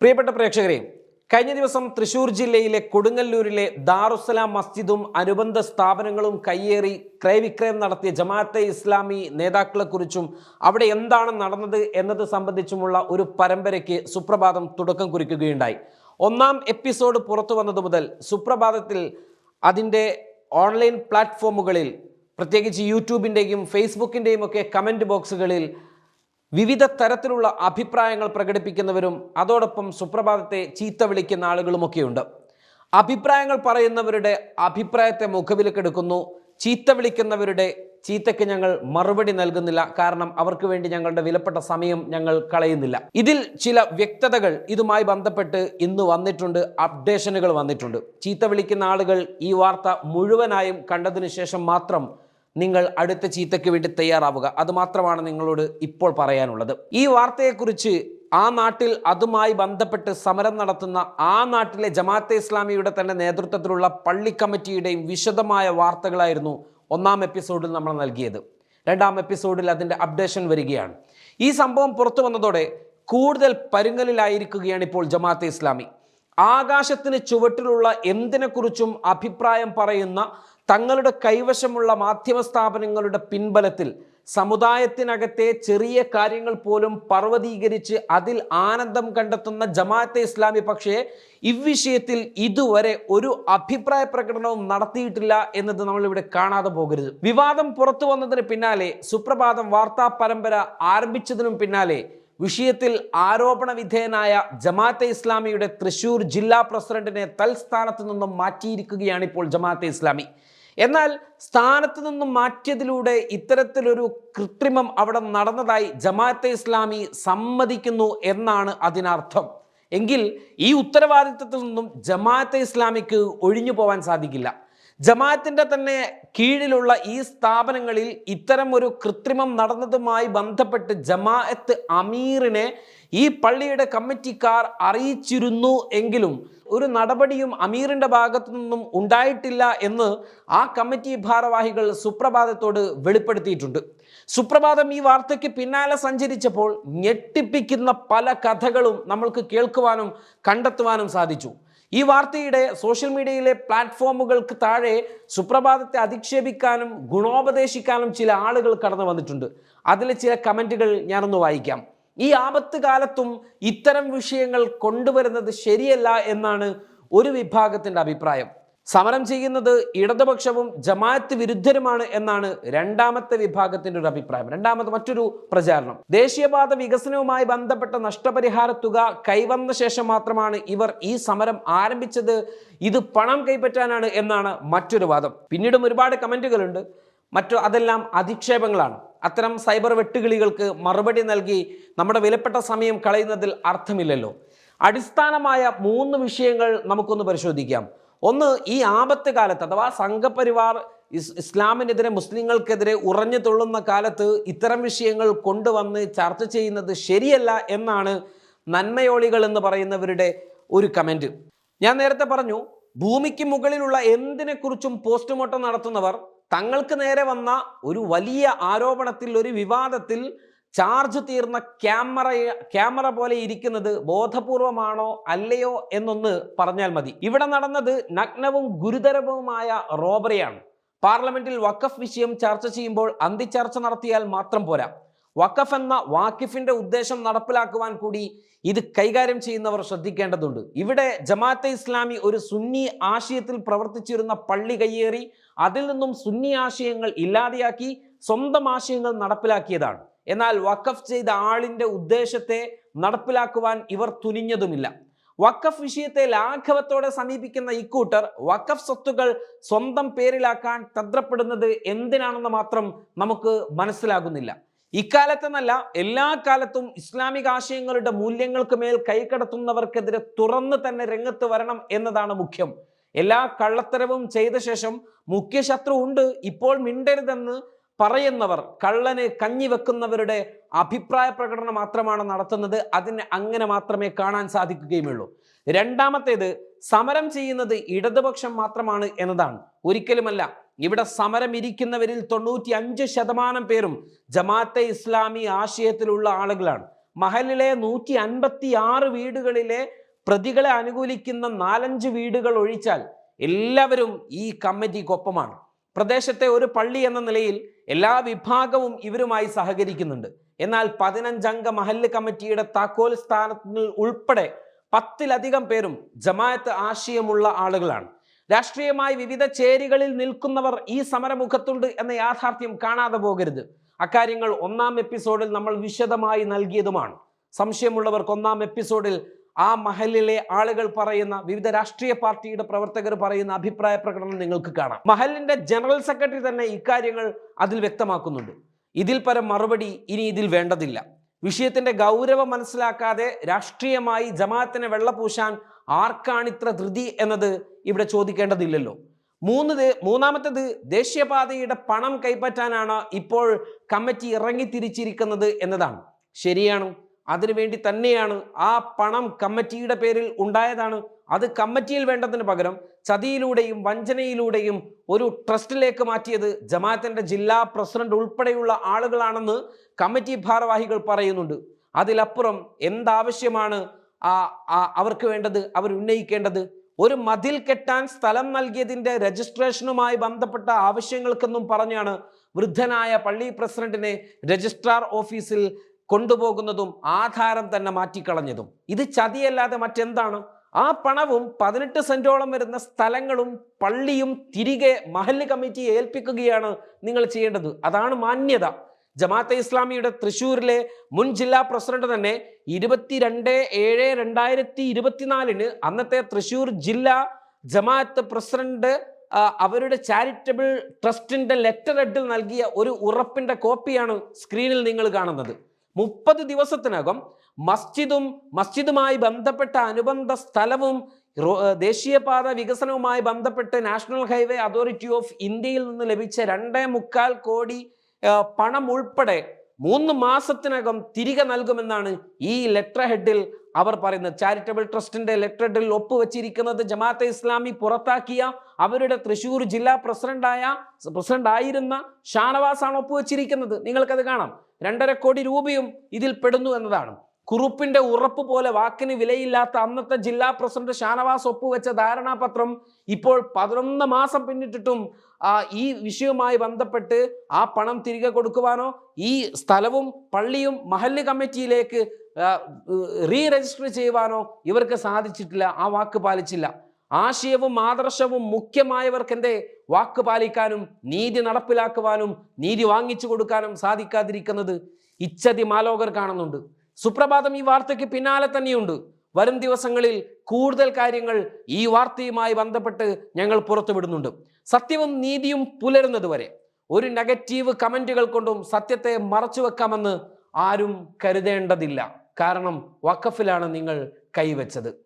പ്രിയപ്പെട്ട പ്രേക്ഷകരെ കഴിഞ്ഞ ദിവസം തൃശൂർ ജില്ലയിലെ കൊടുങ്ങല്ലൂരിലെ ദാറുസലാം മസ്ജിദും അനുബന്ധ സ്ഥാപനങ്ങളും കയ്യേറി ക്രയവിക്രയം നടത്തിയ ജമാഅത്തെ ഇസ്ലാമി നേതാക്കളെക്കുറിച്ചും അവിടെ എന്താണ് നടന്നത് എന്നത് സംബന്ധിച്ചുമുള്ള ഒരു പരമ്പരയ്ക്ക് സുപ്രഭാതം തുടക്കം കുറിക്കുകയുണ്ടായി. ഒന്നാം എപ്പിസോഡ് പുറത്തു വന്നത് മുതൽ സുപ്രഭാതത്തിൽ അതിന്റെ ഓൺലൈൻ പ്ലാറ്റ്ഫോമുകളിൽ പ്രത്യേകിച്ച് യൂട്യൂബിന്റെയും ഫേസ്ബുക്കിന്റെയും ഒക്കെ കമന്റ് ബോക്സുകളിൽ വിവിധ തരത്തിലുള്ള അഭിപ്രായങ്ങൾ പ്രകടിപ്പിക്കുന്നവരും അതോടൊപ്പം സുപ്രഭാതത്തെ ചീത്ത വിളിക്കുന്ന ആളുകളുമൊക്കെയുണ്ട്. അഭിപ്രായങ്ങൾ പറയുന്നവരുടെ അഭിപ്രായത്തെ മുഖവിലക്കെടുക്കുന്നു. ചീത്ത വിളിക്കുന്നവരുടെ ചീത്തയ്ക്ക് ഞങ്ങൾ മറുപടി നൽകുന്നില്ല. കാരണം അവർക്ക് വേണ്ടി ഞങ്ങളുടെ വിലപ്പെട്ട സമയം ഞങ്ങൾ കളയുന്നില്ല. ഇതിൽ ചില വ്യക്തതകൾ ഇതുമായി ബന്ധപ്പെട്ട് ഇന്ന് വന്നിട്ടുണ്ട്. അപ്ഡേഷനുകൾ വന്നിട്ടുണ്ട്. ചീത്ത വിളിക്കുന്ന ആളുകൾ ഈ വാർത്ത മുഴുവനായും കണ്ടതിനു ശേഷം മാത്രം നിങ്ങൾ അടുത്ത ചീത്തയ്ക്ക് വേണ്ടി തയ്യാറാവുക. അതുമാത്രമാണ് നിങ്ങളോട് ഇപ്പോൾ പറയാനുള്ളത്. ഈ വാർത്തയെക്കുറിച്ച് ആ നാട്ടിൽ അതുമായി ബന്ധപ്പെട്ട് സമരം നടത്തുന്ന ആ നാട്ടിലെ ജമാഅത്തെ ഇസ്ലാമിയുടെ തന്നെ നേതൃത്വത്തിലുള്ള പള്ളി കമ്മിറ്റിയുടെയും വിശദമായ വാർത്തകളായിരുന്നു ഒന്നാം എപ്പിസോഡിൽ നമ്മൾ നൽകിയത്. രണ്ടാം എപ്പിസോഡിൽ അതിന്റെ അപ്ഡേഷൻ വരികയാണ്. ഈ സംഭവം പുറത്തു വന്നതോടെ കൂടുതൽ പരുങ്ങലിലായിരിക്കുകയാണ് ഇപ്പോൾ ജമാഅത്തെ ഇസ്ലാമി. ആകാശത്തിന് ചുവട്ടിലുള്ള എന്തിനെക്കുറിച്ചും അഭിപ്രായം പറയുന്ന തങ്ങളുടെ കൈവശമുള്ള മാധ്യമ സ്ഥാപനങ്ങളുടെ പിൻബലത്തിൽ സമുദായത്തിനകത്തെ ചെറിയ കാര്യങ്ങൾ പോലും പർവതീകരിച്ച് അതിൽ ആനന്ദം കണ്ടെത്തുന്ന ജമാഅത്തെ ഇസ്ലാമി പക്ഷേ ഇവിഷയത്തിൽ ഇതുവരെ ഒരു അഭിപ്രായ പ്രകടനവും നടത്തിയിട്ടില്ല എന്നത് നമ്മൾ ഇവിടെ കാണാതെ പോകരുത്. വിവാദം പുറത്തു വന്നതിന് പിന്നാലെ സുപ്രഭാതം വാർത്താ പരമ്പര ആരംഭിച്ചതിനും പിന്നാലെ വിഷയത്തിൽ ആരോപണ വിധേയനായ ജമാഅത്തെ ഇസ്ലാമിയുടെ തൃശൂർ ജില്ലാ പ്രസിഡന്റിനെ തൽസ്ഥാനത്ത് നിന്നും മാറ്റിയിരിക്കുകയാണ് ഇപ്പോൾ ജമാഅത്തെ ഇസ്ലാമി. എന്നാൽ സ്ഥാനത്ത് നിന്നും മാറ്റിയതിലൂടെ ഇത്തരത്തിലൊരു കൃത്രിമം അവിടെ നടന്നതായി ജമാഅത്തെ ഇസ്ലാമി സമ്മതിക്കുന്നു എന്നാണ് അതിനർത്ഥം. എങ്കിൽ ഈ ഉത്തരവാദിത്തത്തിൽ നിന്നും ജമാഅത്തെ ഇസ്ലാമിക്ക് ഒഴിഞ്ഞു പോവാൻ സാധിക്കില്ല. ജമാഅത്തിന്റെ തന്നെ കീഴിലുള്ള ഈ സ്ഥാപനങ്ങളിൽ ഇത്തരം ഒരു കൃത്രിമം നടന്നതുമായി ബന്ധപ്പെട്ട് ജമാഅത്ത് അമീറിനെ ഈ പള്ളിയുടെ കമ്മിറ്റിക്കാർ അറിയിച്ചിരുന്നു എങ്കിലും ഒരു നടപടിയും അമീറിന്റെ ഭാഗത്തു നിന്നും ഉണ്ടായിട്ടില്ല എന്ന് ആ കമ്മിറ്റി ഭാരവാഹികൾ സുപ്രഭാതത്തോട് വെളിപ്പെടുത്തിയിട്ടുണ്ട്. സുപ്രഭാതം ഈ വാർത്തയ്ക്ക് പിന്നാലെ സഞ്ചരിച്ചപ്പോൾ ഞെട്ടിപ്പിക്കുന്ന പല കഥകളും നമ്മൾക്ക് കേൾക്കുവാനും കണ്ടെത്തുവാനും സാധിച്ചു. ഈ വാർത്തയുടെ സോഷ്യൽ മീഡിയയിലെ പ്ലാറ്റ്ഫോമുകൾക്ക് താഴെ സുപ്രഭാതത്തെ അധിക്ഷേപിക്കാനും ഗുണോപദേശിക്കാനും ചില ആളുകൾ കടന്നു വന്നിട്ടുണ്ട്. അതിലെ ചില കമന്റുകൾ ഞാനൊന്ന് വായിക്കാം. ഈ ആപത്ത് കാലത്തും ഇത്തരം വിഷയങ്ങൾ കൊണ്ടുവരുന്നത് ശരിയല്ല എന്നാണ് ഒരു വിഭാഗത്തിന്റെ അഭിപ്രായം. സമരം ചെയ്യുന്നത് ഇടതുപക്ഷവും ജമാഅത്ത് വിരുദ്ധരുമാണ് എന്നാണ് രണ്ടാമത്തെ വിഭാഗത്തിന്റെ ഒരു അഭിപ്രായം. രണ്ടാമത് മറ്റൊരു പ്രചാരണം. ദേശീയപാത വികസനവുമായി ബന്ധപ്പെട്ട നഷ്ടപരിഹാര തുക കൈവന്ന ശേഷം മാത്രമാണ് ഇവർ ഈ സമരം ആരംഭിച്ചത്. ഇത് പണം കൈപ്പറ്റാനാണ് എന്നാണ് മറ്റൊരു വാദം. പിന്നീടും ഒരുപാട് കമന്റുകളുണ്ട് മറ്റു അതെല്ലാം അധിക്ഷേപങ്ങളാണ്. അത്തരം സൈബർ വെട്ടുകിളികൾക്ക് മറുപടി നൽകി നമ്മുടെ വിലപ്പെട്ട സമയം കളയുന്നതിൽ അർത്ഥമില്ലല്ലോ. അടിസ്ഥാനമായ മൂന്ന് വിഷയങ്ങൾ നമുക്കൊന്ന് പരിശോധിക്കാം. ഒന്ന് ഈ ആപത്ത് കാലത്ത് അഥവാ സംഘപരിവാർ ഇസ് ഇസ്ലാമിനെതിരെ മുസ്ലിങ്ങൾക്കെതിരെ ഉറഞ്ഞു തുള്ളുന്ന കാലത്ത് ഇത്തരം വിഷയങ്ങൾ കൊണ്ടുവന്ന് ചർച്ച ചെയ്യുന്നത് ശരിയല്ല എന്നാണ് നന്മയോളികൾ എന്ന് പറയുന്നവരുടെ ഒരു കമന്റ്. ഞാൻ നേരത്തെ പറഞ്ഞു ഭൂമിക്ക് മുകളിലുള്ള എന്തിനെക്കുറിച്ചും പോസ്റ്റ്മോർട്ടം നടത്തുന്നവർ തങ്ങൾക്ക് നേരെ വന്ന ഒരു വലിയ ആരോപണത്തിൽ ഒരു വിവാദത്തിൽ ചാർജ് തീർന്ന ക്യാമറ ക്യാമറ പോലെ ഇരിക്കുന്നത് ബോധപൂർവമാണോ അല്ലയോ എന്നൊന്ന് പറഞ്ഞാൽ മതി. ഇവിടെ നടന്നത് നഗ്നവും ഗുരുതരവുമായ റോബറിയാണ്. പാർലമെന്റിൽ വഖഫ് വിഷയം ചർച്ച ചെയ്യുമ്പോൾ അന്തിച്ചർച്ച നടത്തിയാൽ മാത്രം പോരാ. വഖഫ് എന്ന വാക്കിഫിന്റെ ഉദ്ദേശം നടപ്പിലാക്കുവാൻ കൂടി ഇത് കൈകാര്യം ചെയ്യുന്നവർ ശ്രദ്ധിക്കേണ്ടതുണ്ട്. ഇവിടെ ജമാഅത്തെ ഇസ്ലാമി ഒരു സുന്നി ആശയത്തിൽ പ്രവർത്തിച്ചിരുന്ന പള്ളി കയ്യേറി അതിൽ നിന്നും സുന്നി ആശയങ്ങൾ ഇല്ലാതെയാക്കി സ്വന്തം ആശയങ്ങൾ നടപ്പിലാക്കിയതാണ്. എന്നാൽ വഖഫ് ചെയ്ത ആളിന്റെ ഉദ്ദേശത്തെ നടപ്പിലാക്കുവാൻ ഇവർ തുനിഞ്ഞതുമില്ല. വഖഫ് വിഷയത്തെ ലാഘവത്തോടെ സമീപിക്കുന്ന ഇക്കൂട്ടർ വഖഫ് സ്വത്തുകൾ സ്വന്തം പേരിലാക്കാൻ തന്ത്രപ്പെടുന്നത് എന്തിനാണെന്ന് മാത്രം നമുക്ക് മനസ്സിലാകുന്നില്ല. ഇക്കാലത്തെന്നല്ല എല്ലാ കാലത്തും ഇസ്ലാമിക ആശയങ്ങളുടെ മൂല്യങ്ങൾക്ക് മേൽ കൈകടത്തുന്നവർക്കെതിരെ തുറന്ന് തന്നെ രംഗത്ത് വരണം എന്നതാണ് മുഖ്യം. എല്ലാ കള്ളത്തരവും ചെയ്ത ശേഷം മുഖ്യ ശത്രു ഉണ്ട് ഇപ്പോൾ മിണ്ടരുതെന്ന് പറയുന്നവർ കള്ളന് കഞ്ഞി വെക്കുന്നവരുടെ അഭിപ്രായ പ്രകടനം മാത്രമാണ് നടത്തുന്നത്. അതിന് അങ്ങനെ മാത്രമേ കാണാൻ സാധിക്കുകയുമുള്ളൂ രണ്ടാമത്തേത് സമരം ചെയ്യുന്നത് ഇടതുപക്ഷം മാത്രമാണ് എന്നതാണ്. ഒരിക്കലുമല്ല ഇവിടെ സമരം ഇരിക്കുന്നവരിൽ തൊണ്ണൂറ്റി അഞ്ച് ശതമാനം പേരും ജമാഅത്തെ ഇസ്ലാമി ആശയത്തിലുള്ള ആളുകളാണ്. മഹലിലെ നൂറ്റി അൻപത്തി ആറ് വീടുകളിലെ പ്രതികളെ അനുകൂലിക്കുന്ന നാലഞ്ച് വീടുകൾ ഒഴിച്ചാൽ എല്ലാവരും ഈ കമ്മിറ്റിക്കൊപ്പമാണ്. പ്രദേശത്തെ ഒരു പള്ളി എന്ന നിലയിൽ എല്ലാ വിഭാഗവും ഇവരുമായി സഹകരിക്കുന്നുണ്ട്. എന്നാൽ പതിനഞ്ചംഗ മഹല്ല് കമ്മിറ്റിയുടെ താക്കോൽ സ്ഥാനത്തിൽ ഉൾപ്പെടെ പത്തിലധികം പേരും ജമായത്ത് ആശയമുള്ള ആളുകളാണ്. രാഷ്ട്രീയമായി വിവിധ ചേരികളിൽ നിൽക്കുന്നവർ ഈ സമരമുഖത്തുണ്ട് എന്ന യാഥാർത്ഥ്യം കാണാതെ പോകരുത്. അക്കാര്യങ്ങൾ ഒന്നാം എപ്പിസോഡിൽ നമ്മൾ വിശദമായി നൽകിയതുമാണ്. സംശയമുള്ളവർക്ക് ഒന്നാം എപ്പിസോഡിൽ ആ മഹലിലെ ആളുകൾ പറയുന്ന വിവിധ രാഷ്ട്രീയ പാർട്ടിയുടെ പ്രവർത്തകർ പറയുന്ന അഭിപ്രായ പ്രകടനം നിങ്ങൾക്ക് കാണാം. മഹലിന്റെ ജനറൽ സെക്രട്ടറി തന്നെ ഇക്കാര്യങ്ങൾ അതിൽ വ്യക്തമാക്കുന്നുണ്ട്. ഇതിൽ പരം മറുപടി ഇനി ഇതിൽ വേണ്ടതില്ല. വിഷയത്തിന്റെ ഗൗരവം മനസ്സിലാക്കാതെ രാഷ്ട്രീയമായി ജമാഅത്തിനെ വെള്ളപൂശാൻ ആർക്കാണിത്ര ധൃതി എന്നത് ഇവിടെ ചോദിക്കേണ്ടതില്ലല്ലോ. മൂന്നത് മൂന്നാമത്തേത് ദേശീയപാതയുടെ പണം കൈപ്പറ്റാനാണ് ഇപ്പോൾ കമ്മിറ്റി ഇറങ്ങി ഇറങ്ങിത്തിരിച്ചിരിക്കുന്നത് എന്നതാണ്. ശരിയാണ്? അതിനുവേണ്ടി തന്നെയാണ് ആ പണം കമ്മിറ്റിയുടെ പേരിൽ ഉണ്ടായതാണ്. അത് കമ്മിറ്റിയിൽ വേണ്ടതിന് പകരം ചതിയിലൂടെയും വഞ്ചനയിലൂടെയും ഒരു ട്രസ്റ്റിലേക്ക് മാറ്റിയത് ജമാഅത്തിന്റെ ജില്ലാ പ്രസിഡന്റ് ഉൾപ്പെടെയുള്ള ആളുകളാണെന്ന് കമ്മിറ്റി ഭാരവാഹികൾ പറയുന്നുണ്ട്. അതിലപ്പുറം എന്താവശ്യമാണ് അവർക്ക് വേണ്ടത് അവർ ഉന്നയിക്കേണ്ടത്? ഒരു മതിൽ കെട്ടാൻ സ്ഥലം നൽകിയതിന്റെ രജിസ്ട്രേഷനുമായി ബന്ധപ്പെട്ട ആവശ്യങ്ങൾക്കെന്നും പറഞ്ഞാണ് വൃദ്ധനായ പള്ളി പ്രസിഡന്റിനെ രജിസ്ട്രാർ ഓഫീസിൽ കൊണ്ടുപോകുന്നതും ആധാരം തന്നെ മാറ്റിക്കളഞ്ഞതും. ഇത് ചതിയല്ലാതെ മറ്റെന്താണ്? ആ പണവും പതിനെട്ട് സെന്റോളം വരുന്ന സ്ഥലങ്ങളും പള്ളിയും തിരികെ മഹല്ല് കമ്മിറ്റിയെ ഏൽപ്പിക്കുകയാണ് നിങ്ങൾ ചെയ്യേണ്ടത്. അതാണ് മാന്യത. ജമാഅത്തെ ഇസ്ലാമിയുടെ തൃശ്ശൂരിലെ മുൻ ജില്ലാ പ്രസിഡന്റ് തന്നെ ഇരുപത്തിരണ്ട് ഏഴ് രണ്ടായിരത്തി ഇരുപത്തിനാലിന് അന്നത്തെ തൃശ്ശൂർ ജില്ലാ ജമാഅത്ത് പ്രസിഡന്റ് അവരുടെ ചാരിറ്റബിൾ ട്രസ്റ്റിന്റെ ലെറ്റർ ഹെഡിൽ നൽകിയ ഒരു ഉറപ്പിന്റെ കോപ്പിയാണ് സ്ക്രീനിൽ നിങ്ങൾ കാണുന്നത്. മുപ്പത് ദിവസത്തിനകം മസ്ജിദും മസ്ജിദുമായി ബന്ധപ്പെട്ട അനുബന്ധ സ്ഥലവും ദേശീയപാത വികസനവുമായി ബന്ധപ്പെട്ട് നാഷണൽ ഹൈവേ അതോറിറ്റി ഓഫ് ഇന്ത്യയിൽ നിന്ന് ലഭിച്ച രണ്ടേ മുക്കാൽ കോടി പണം ഉൾപ്പെടെ മൂന്ന് മാസത്തിനകം തിരികെ നൽകുമെന്നാണ് ഈ ലെറ്റർ ഹെഡിൽ അവർ പറയുന്നത്. ചാരിറ്റബിൾ ട്രസ്റ്റിന്റെ ലെറ്റർ ഹെഡിൽ ഒപ്പുവെച്ചിരിക്കുന്നത് ജമാഅത്തെ ഇസ്ലാമി പുറത്താക്കിയ അവരുടെ തൃശൂർ ജില്ലാ പ്രസിഡന്റായ പ്രസിഡന്റ് ആയിരുന്ന ഷാനവാസാണ് ഒപ്പുവെച്ചിരിക്കുന്നത്. നിങ്ങൾക്കത് കാണാം. രണ്ടര കോടി രൂപയും ഇതിൽ പെടുന്നു എന്നതാണ്. കുറുപ്പിന്റെ ഉറപ്പ് പോലെ വാക്കിന് വിലയില്ലാത്ത അന്നത്തെ ജില്ലാ പ്രസിഡന്റ് ഷാനവാസ് ഒപ്പുവെച്ച ധാരണാപത്രം ഇപ്പോൾ പതിനൊന്ന് മാസം പിന്നിട്ടിട്ടും ഈ വിഷയവുമായി ബന്ധപ്പെട്ട് ആ പണം തിരികെ കൊടുക്കുവാനോ ഈ സ്ഥലവും പള്ളിയും മഹല്ല് കമ്മിറ്റിയിലേക്ക് റീ രജിസ്റ്റർ ചെയ്യുവാനോ ഇവർക്ക് സാധിച്ചിട്ടില്ല. ആ വാക്ക് പാലിച്ചില്ല. ആശയവും ആദർശവും മുഖ്യമായവർക്ക് എന്തേ വാക്ക് പാലിക്കാനും നീതി നടപ്പിലാക്കുവാനും നീതി വാങ്ങിച്ചു കൊടുക്കാനും സാധിക്കാതിരിക്കുന്നത് ഇച്ഛതി മാലോകർ കാണുന്നുണ്ട്. സുപ്രഭാതം ഈ വാർത്തയ്ക്ക് പിന്നാലെ തന്നെയുണ്ട്. വരും ദിവസങ്ങളിൽ കൂടുതൽ കാര്യങ്ങൾ ഈ വാർത്തയുമായി ബന്ധപ്പെട്ട് ഞങ്ങൾ പുറത്തുവിടുന്നുണ്ട്. സത്യവും നീതിയും പുലരുന്നത് വരെ ഒരു നെഗറ്റീവ് കമന്റുകൾ കൊണ്ടും സത്യത്തെ മറച്ചു വെക്കാമെന്ന് ആരും കരുതേണ്ടതില്ല. കാരണം വക്കഫിലാണ് നിങ്ങൾ കൈവച്ചത്.